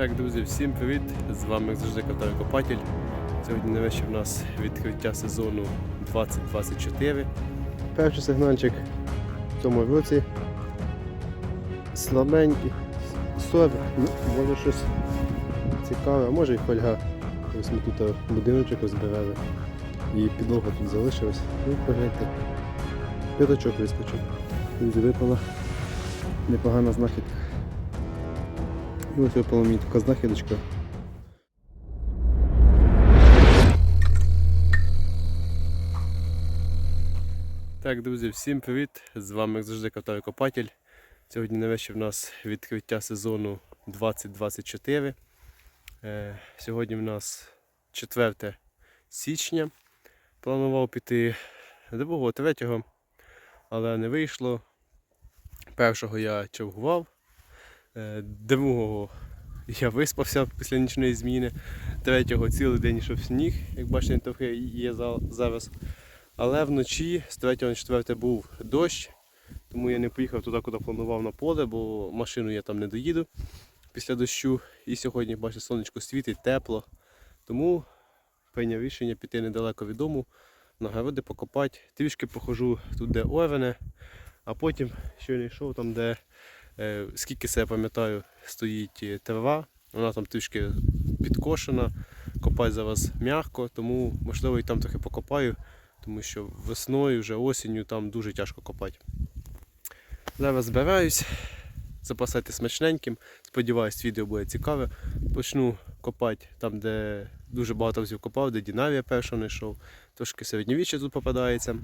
Так, друзі, всім привіт! З вами завжди Катаю Копатель. Сьогодні на вечір у нас відкриття сезону 2024. Перший сигнальчик в цьому році. Слабенький. Совик. Ну, може щось цікаве, а може і фольга. Ось ми тут будиночок розбирали. І підлога тут залишилась. Ну, погляньте. П'ятачок вискочив. Друзі, випала непогана знахідка. Ось випала мені така. Так, друзі, всім привіт! З вами як завжди Катаю Копатель. Сьогодні на вечір у нас відкриття сезону 2024. Е, сьогодні в нас 4 січня. Планував піти 2 3 але не вийшло. Першого я чергував. Е, Другого я виспався після нічної зміни. Третього цілий день йшов сніг, як бачите, трохи є зараз. Але вночі з 3 на 4 був дощ, тому я не поїхав туди, куди планував на поле, бо машину я там не доїду після дощу. І сьогодні, бачите, сонечко світить, тепло. Тому прийняв рішення піти недалеко від дому, на городи покопати. Трішки похожу тут, де овене, а потім ще не йшов там, де Скільки себе пам'ятаю, стоїть е, трава, вона там трішки підкошена, копати зараз м'яко, тому можливо і там трохи покопаю, тому що весною, вже осінню там дуже тяжко копати. Зараз збираюсь, запасати смачненьким. Сподіваюсь, відео буде цікаве. Почну копати там, де дуже багато разів копав, де Дінавія перша знайшов. Трошки середньовіччя тут попадається.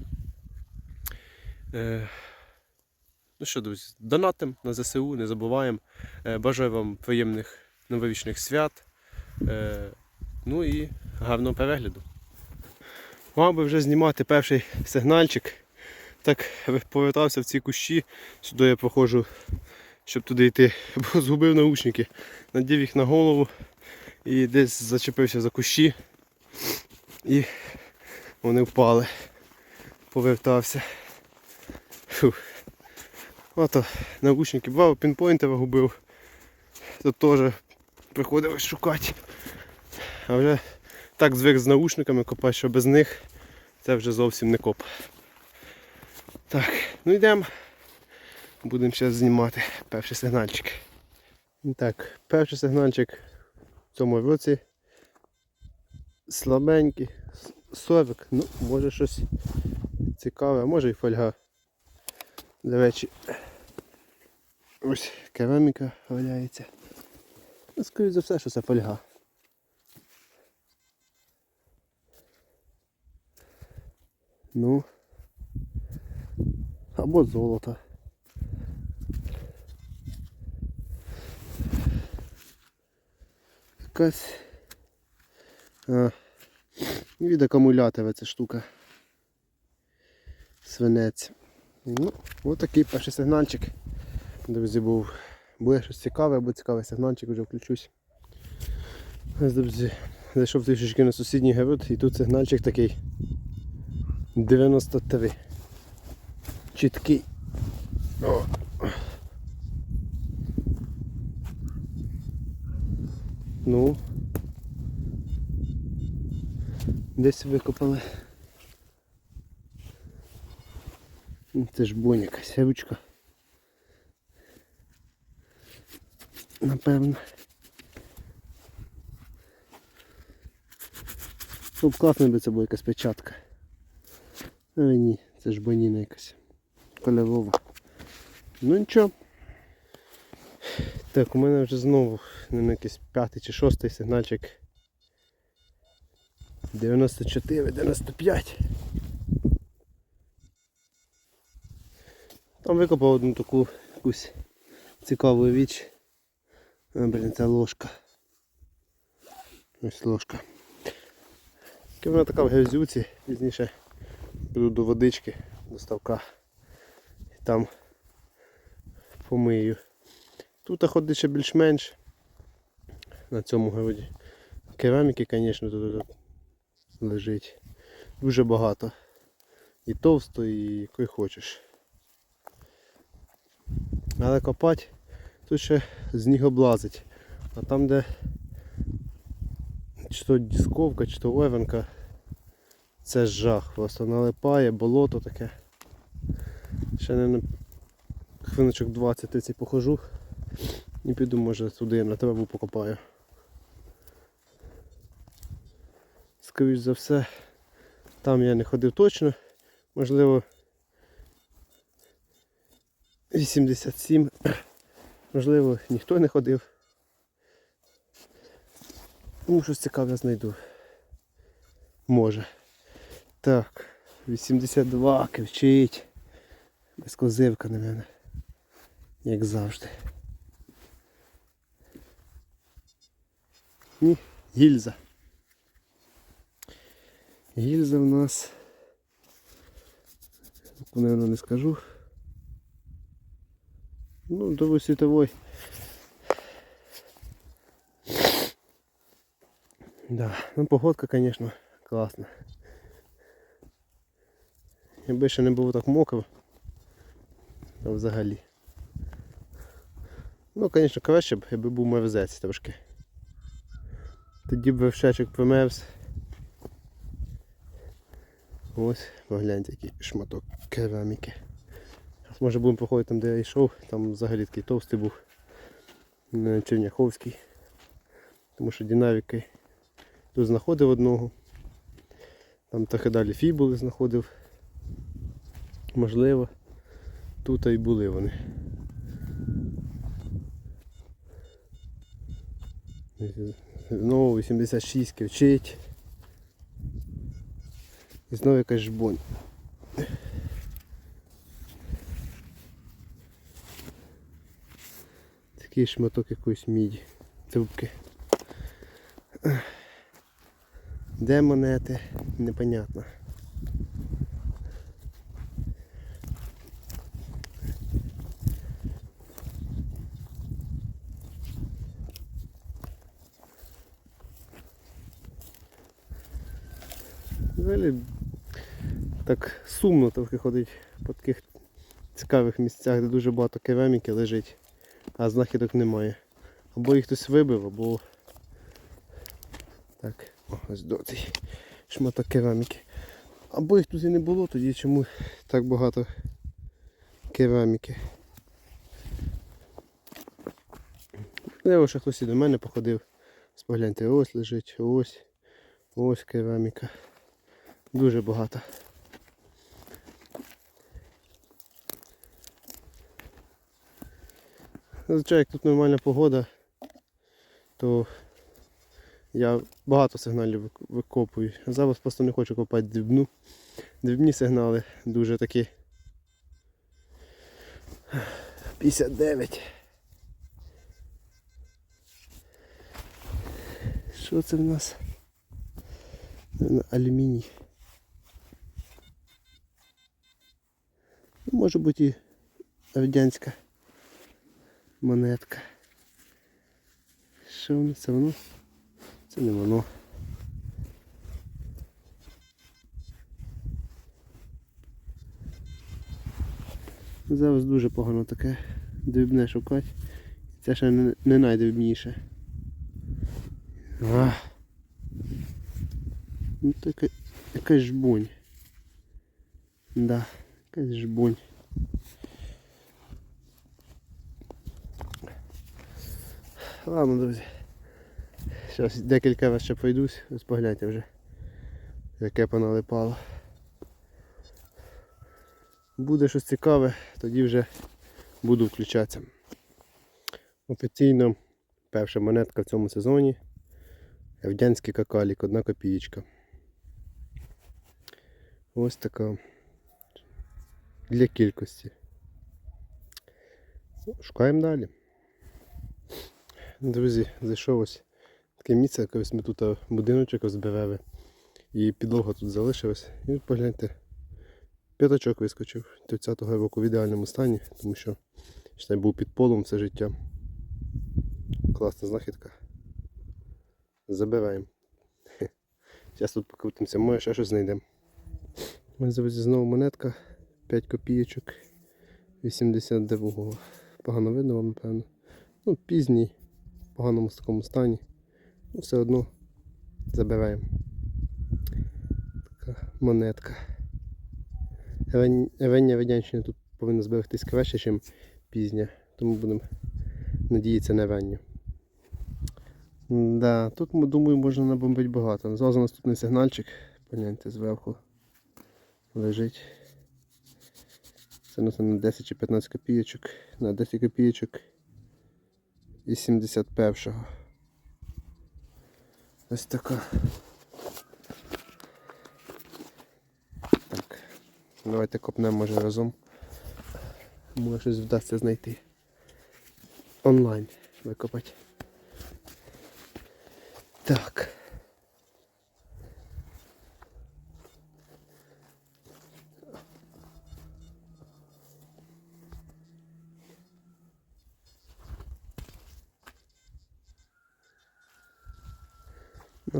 Ну що, друзі, донатим на ЗСУ, не забуваємо. Е, Бажаю вам приємних новорічних свят. Е, Ну і гарного перегляду. Мав би вже знімати перший сигнальчик. Так повертався в ці кущі. Сюди я проходжу, щоб туди йти, бо згубив наушники. Надів їх на голову і десь зачепився за кущі. І вони впали. Повертався. Фух. Ото наушники бував, пінпойнтера губив. Тут теж приходилось шукати. А вже так звик з наушниками копати, що без них це вже зовсім не коп. Так, ну йдемо. Будемо зараз знімати перший сигнальчик. Так, перший сигнальчик в цьому році. Слабенький. Совик, ну, може щось цікаве, а може і фольга. До речі, ось кераміка валяється. Ну, скоріше за все, що це фольга. Ну. Або золото. Якась. А, від акумулятора ця штука. Свинець. Ну, ось такий перший сигнальчик. Друзі, був. Буде щось цікаве, або цікавий сигнальчик, вже включусь. Друзі, зайшов трішечки на сусідній город і тут сигнальчик такий 93. Чіткий. О. Ну. Десь викопали. Це ж бонь якась ручка. Напевно. Ну, класно би це була якась печатка. Але ні, це ж боніна якась. Кольорова. Ну нічого. Так, у мене вже знову не якийсь п'ятий чи шостий сигнальчик. 94, 95. Там викопав одну таку якусь цікаву річ. А, блін, це ложка. Ось ложка. Вона така в грязюці, пізніше піду до водички, до ставка. І там помию. Тут ходить ще більш-менш на цьому городі. Кераміки, звісно, тут лежить. Дуже багато. І товсто, і якої хочеш. Але копати тут ще сніг облазить. А там, де чи то дісковка, чи то овенка, це жах. Просто налипає, болото таке. Ще не хвилиночок 20-30 похожу і піду, може, туди на тебе покопаю. Скоріш за все, там я не ходив точно, можливо 87, можливо, ніхто не ходив. Ну, щось цікаве знайду. Може. Так, 82 кивчить. Безкозивка на мене. Як завжди. Ні, гільза. Гільза в нас. Наверное, не скажу. Ну, до світовой. Да, ну погодка, конечно, класна. Якби ще не було так мокро, то взагалі. Ну, звісно, краще б, якби був мерзець трошки. Тоді б вовшечок померз. Ось, погляньте, який шматок кераміки. Може будемо проходити там, де я йшов, там взагалі такий товстий був. Черняховський. Тому що динаміки тут знаходив одного. Там трохи далі фібули знаходив. Можливо, тут і були вони. Знову 86 кивчить. І знову якась жбонь. Такий шматок якоїсь міді. Трубки. Де монети? Непонятно. Взагалі так сумно трохи ходить по таких цікавих місцях, де дуже багато кераміки лежить, а знахідок немає. Або їх хтось вибив, або так, ось до цей шматок кераміки. Або їх тут і не було, тоді чому так багато кераміки. Можливо, що хтось і до мене походив. Спогляньте, ось лежить, ось, ось кераміка. Дуже багато. Зазвичай, як тут нормальна погода, то я багато сигналів вик- викопую. Зараз просто не хочу копати дрібну. Дрібні сигнали дуже такі. 59. Що це в нас? Наверно, Алюміній. Ну, Може бути і радянська монетка. Що воно? Це воно? Це не воно. Зараз дуже погано таке дрібне шукати. Це ще не, найдрібніше. А. Ну така якась жбунь. Да, якась жбунь. Ладно, друзі. Зараз декілька разів ще пройдусь, ось погляньте вже, яке поналипало. Буде щось цікаве, тоді вже буду включатися. Офіційно перша монетка в цьому сезоні. Евдянський какалік, одна копієчка. Ось така для кількості. Шукаємо далі. Друзі, зайшов ось таке місце, колись ми тут будиночок розбирали. І підлога тут залишилась. І от погляньте, п'ятачок вискочив 30-го року в ідеальному стані, тому що ще був під полом все життя. Класна знахідка. Забираємо. Зараз тут покрутимося, може ще щось знайдемо. Ось друзі, знову монетка. 5 копійочок 82-го. Погано видно вам, напевно. Ну, пізній. Поганому такому стані. Ну, все одно забираємо. Така монетка. Ран- Рання радянщина тут повинна зберегтись краще, ніж пізня. Тому будемо надіятися на ранню. Да, тут, думаю, можна набомбити багато. Зразу наступний сигнальчик. Погляньте зверху. Лежить. Це у на 10 чи 15 копійочок. На 10 копійочок і 71-го. Ось така. Так. Давайте копнемо може разом. Може щось вдасться знайти. Онлайн викопати. Так.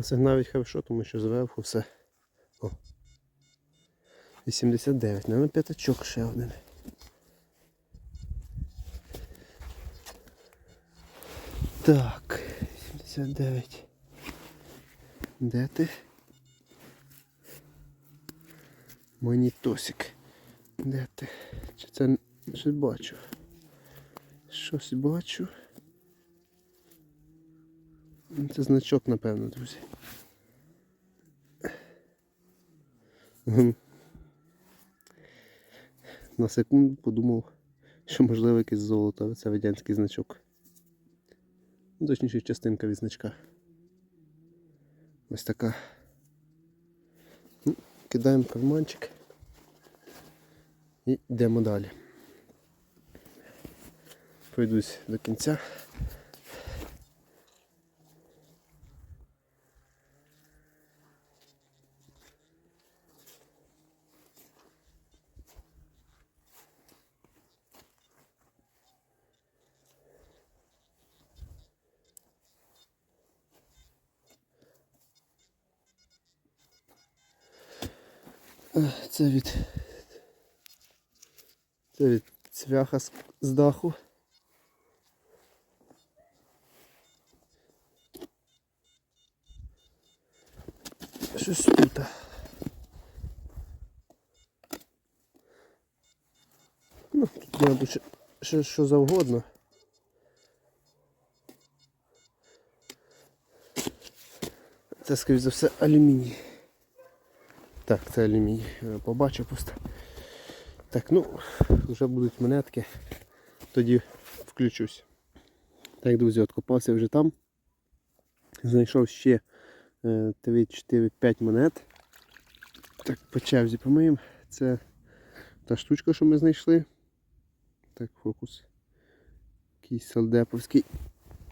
Це навіть хорошо, тому що зверху все. О. 89, наверное, п'ятачок ще один. Так, 79. Де ти? Монітосик. Де ти? Чи це щось бачу? Щось бачу. Ну, Це значок, напевно, друзі. На секунду подумав, що можливо якесь золото, це радянський значок. Ну, Точніше, частинка від значка. Ось така. Ну, Кидаємо карманчик і йдемо далі. Пройдусь до кінця. Це від. Це від цвяха з, з даху. Щось тут. Ну, тут може бути ще, ще що завгодно. Це, скоріш за все, алюміній. Так, це алюміній. Я Побачив просто. Так, ну, вже будуть монетки. Тоді включусь. Так, друзі, откопався вже там. Знайшов ще 3, 4, 5 монет. Так, по черзі помиємо. Це та штучка, що ми знайшли. Так, фокус. Якийсь салдеповський.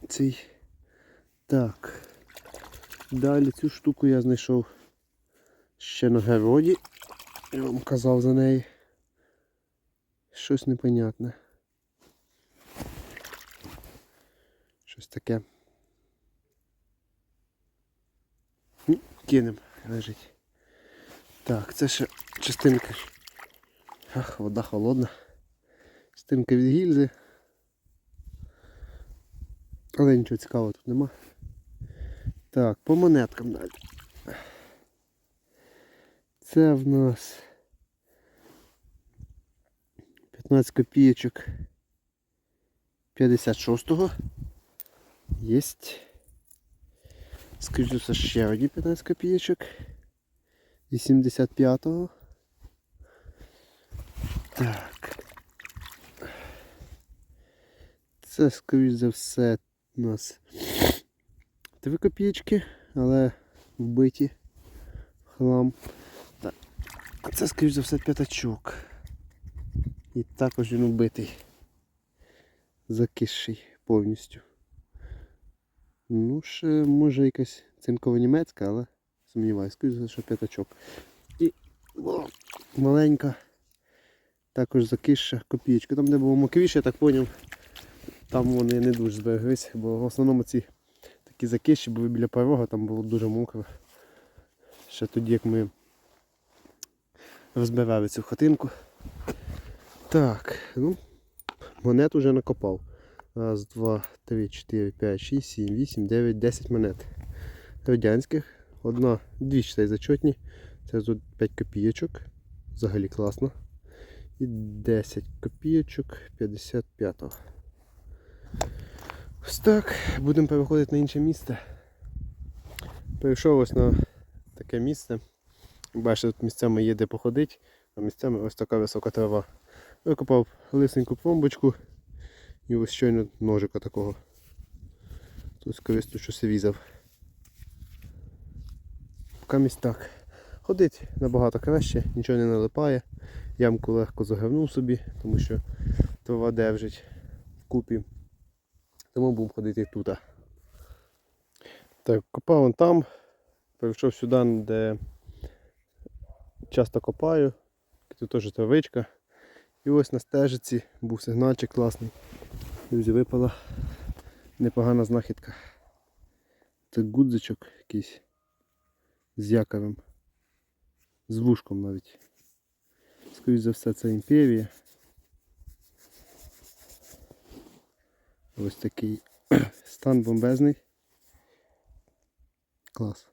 Цей. Так. Далі цю штуку я знайшов ще на городі. Я вам казав за неї. Щось непонятне. Щось таке. Кинем, лежить. Так, це ще частинка. Ах, вода холодна. Частинка від гільзи. Але нічого цікавого тут нема. Так, по монеткам далі. Це в нас 15 копійочок 56-го. Єсть. Це ще одні 15 копійочок. 85-го. Так. Це, скоріш за все, у нас 3 копійки, але вбиті в хлам. Це, скоріш за все, п'ятачок. І також він вбитий. Закисший повністю. Ну, ще може якась цинкова німецька, але сумніваюся, скоріш за все, що п'ятачок. І о, маленька. Також закисша копійка. Там, де було мокріше, я так зрозумів, там вони не дуже збереглись, бо в основному ці такі закиші були біля порога, там було дуже мокро. Ще тоді, як ми розбирали цю хатинку. Так, ну, монет уже накопав. Раз, два, три, чотири, п'ять, шість, сім, вісім, дев'ять, десять монет. Радянських. Одна, дві читай зачетні. Це тут 5 копійочок. Взагалі класно. І 10 копійочок 55-го. Ось так. Будемо переходити на інше місце. Перейшов ось на таке місце. Бачите, тут місцями є де походити, а місцями ось така висока трава. Викопав лисеньку пломбочку і ось щойно ножика такого. Тут скористу щось різав. Камість так. Ходить набагато краще, нічого не налипає. Ямку легко загорнув собі, тому що трава держить вкупі. Тому будемо ходити тут. Так, копав вон там, перейшов сюди, де часто копаю. Тут теж травичка. І ось на стежиці був сигнальчик класний. Друзі, випала непогана знахідка. Це гудзичок якийсь з якорем. З вушком навіть. Скоріше за все це імперія. Ось такий стан бомбезний. Клас.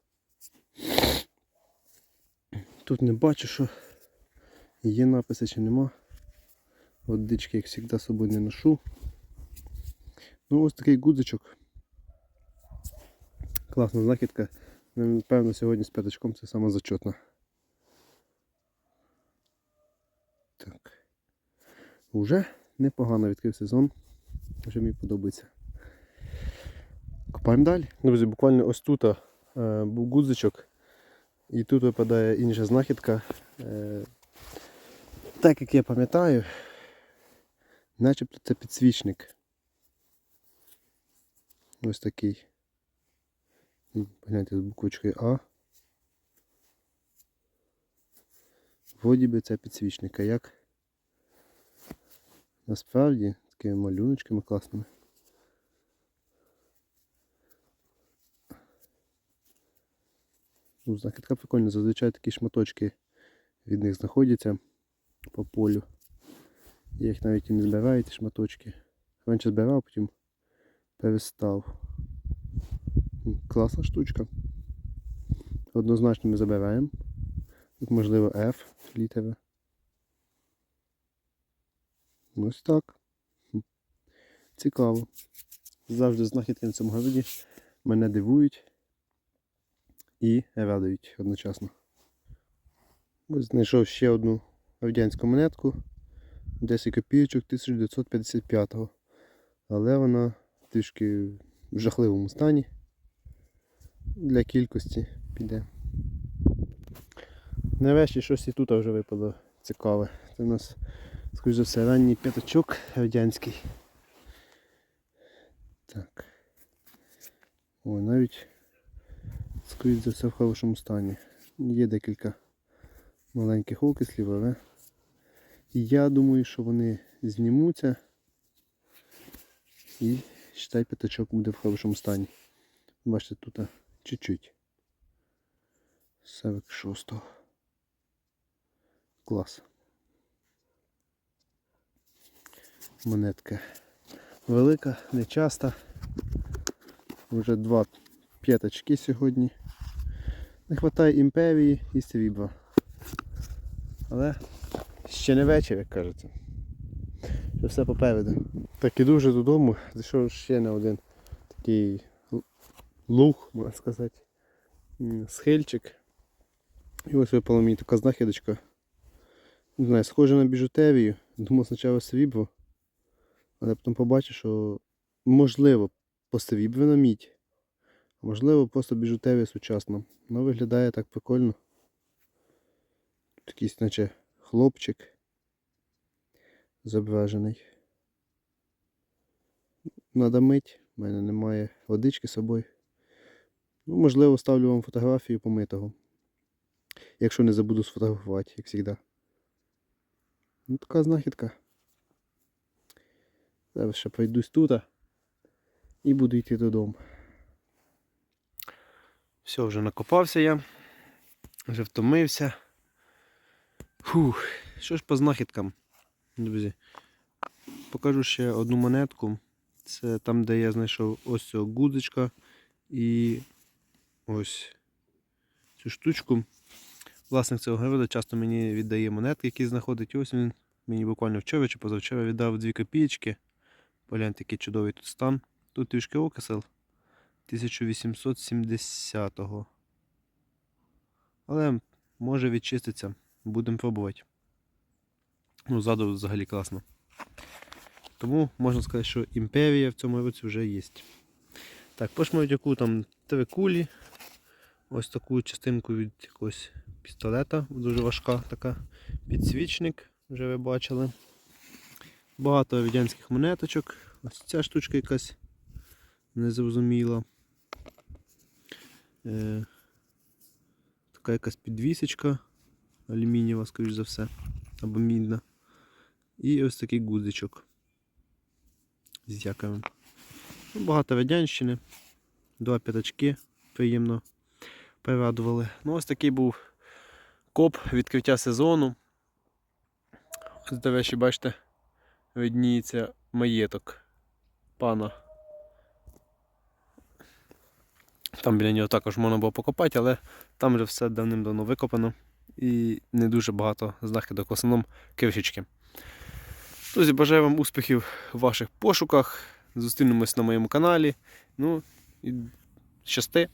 Тут не бачу, що є написи чи нема. Водички, як завжди, з собою не ношу. Ну ось такий гудзичок. Класна знахідка. Напевно, сьогодні з п'ятачком це саме зачетно. Так. Уже непогано відкрив сезон. Вже мені подобається. Копаємо далі. Друзі, буквально ось тут е, був гудзичок. І тут випадає інша знахідка. Е, так як я пам'ятаю, начебто це підсвічник. Ось такий. М, Погляньте з буквочкою А. Вроді би це підсвічник, а як? Насправді такими малюночками класними. Ну, знахідка прикольна, зазвичай такі шматочки від них знаходяться по полю. Я їх навіть і не збираю, ці шматочки. Раніше збирав, потім перестав. Класна штучка. Однозначно ми забираємо. Тут можливо F літера. Ось так. Цікаво. Завжди знахідки на цьому городі мене дивують і радують одночасно. Знайшов ще одну радянську монетку 10 копійочок 1955-го. Але вона трішки в жахливому стані. Для кількості піде. Нарешті щось і тут вже випало цікаве. Це у нас, скоріш за все, ранній п'ятачок радянський. Так. Ой, навіть скоріш за все в хорошому стані. Є декілька маленьких окислів, але я думаю, що вони знімуться і считай п'ятачок буде в хорошому стані. Бачите, тут чуть-чуть. 46-го. Клас. Монетка велика, не часто. Вже два п'ятачки сьогодні. Не вистачає імперії і срібла. Але ще не вечір, як кажеться. Ще все попереду. Так іду вже додому, зайшов ще на один такий луг, можна сказати. Схильчик. І ось випала мені така знахідочка. Не знаю, схоже на біжутерію. Думав спочатку срібло. Але потім побачив, що можливо посріблена мідь. Можливо просто біжутерія сучасна. Ну виглядає так прикольно. Тут якийсь наче хлопчик зображений. Надо мить, в мене немає водички з собою. Ну, можливо, ставлю вам фотографію помитого. Якщо не забуду сфотографувати, як завжди. Ну, така знахідка. Зараз ще пройдусь тут і буду йти додому. Все, вже накопався я. Вже втомився. Фух, що ж по знахідкам, друзі. Покажу ще одну монетку. Це там, де я знайшов ось цього гудзичка і ось цю штучку. Власник цього города часто мені віддає монетки, які знаходить. Ось він мені буквально вчора чи позавчора віддав 2 копійки. Погляньте, який чудовий тут стан. Тут трішки окисел 1870-го. Але може відчиститься. Будемо пробувати. Ну, ззаду взагалі класно. Тому можна сказати, що імперія в цьому році вже є. Так, по шматяку там три кулі. Ось таку частинку від якогось пістолета, дуже важка така. Підсвічник, вже ви бачили. Багато радянських монеточок. Ось ця штучка якась незрозуміла. Е, така якась підвісочка алюмінієва, скоріш за все, або мідна. І ось такий гудзичок з якорем. Ну, багато радянщини, два п'ятачки приємно порадували. Ну, ось такий був коп відкриття сезону. Ось, до речі, бачите, видніється маєток пана. Там біля нього також можна було покопати, але там вже все давним-давно викопано і не дуже багато знахідок, в основному киршечки. Друзі, бажаю вам успіхів в ваших пошуках. Зустрінемось на моєму каналі. Ну і щасти!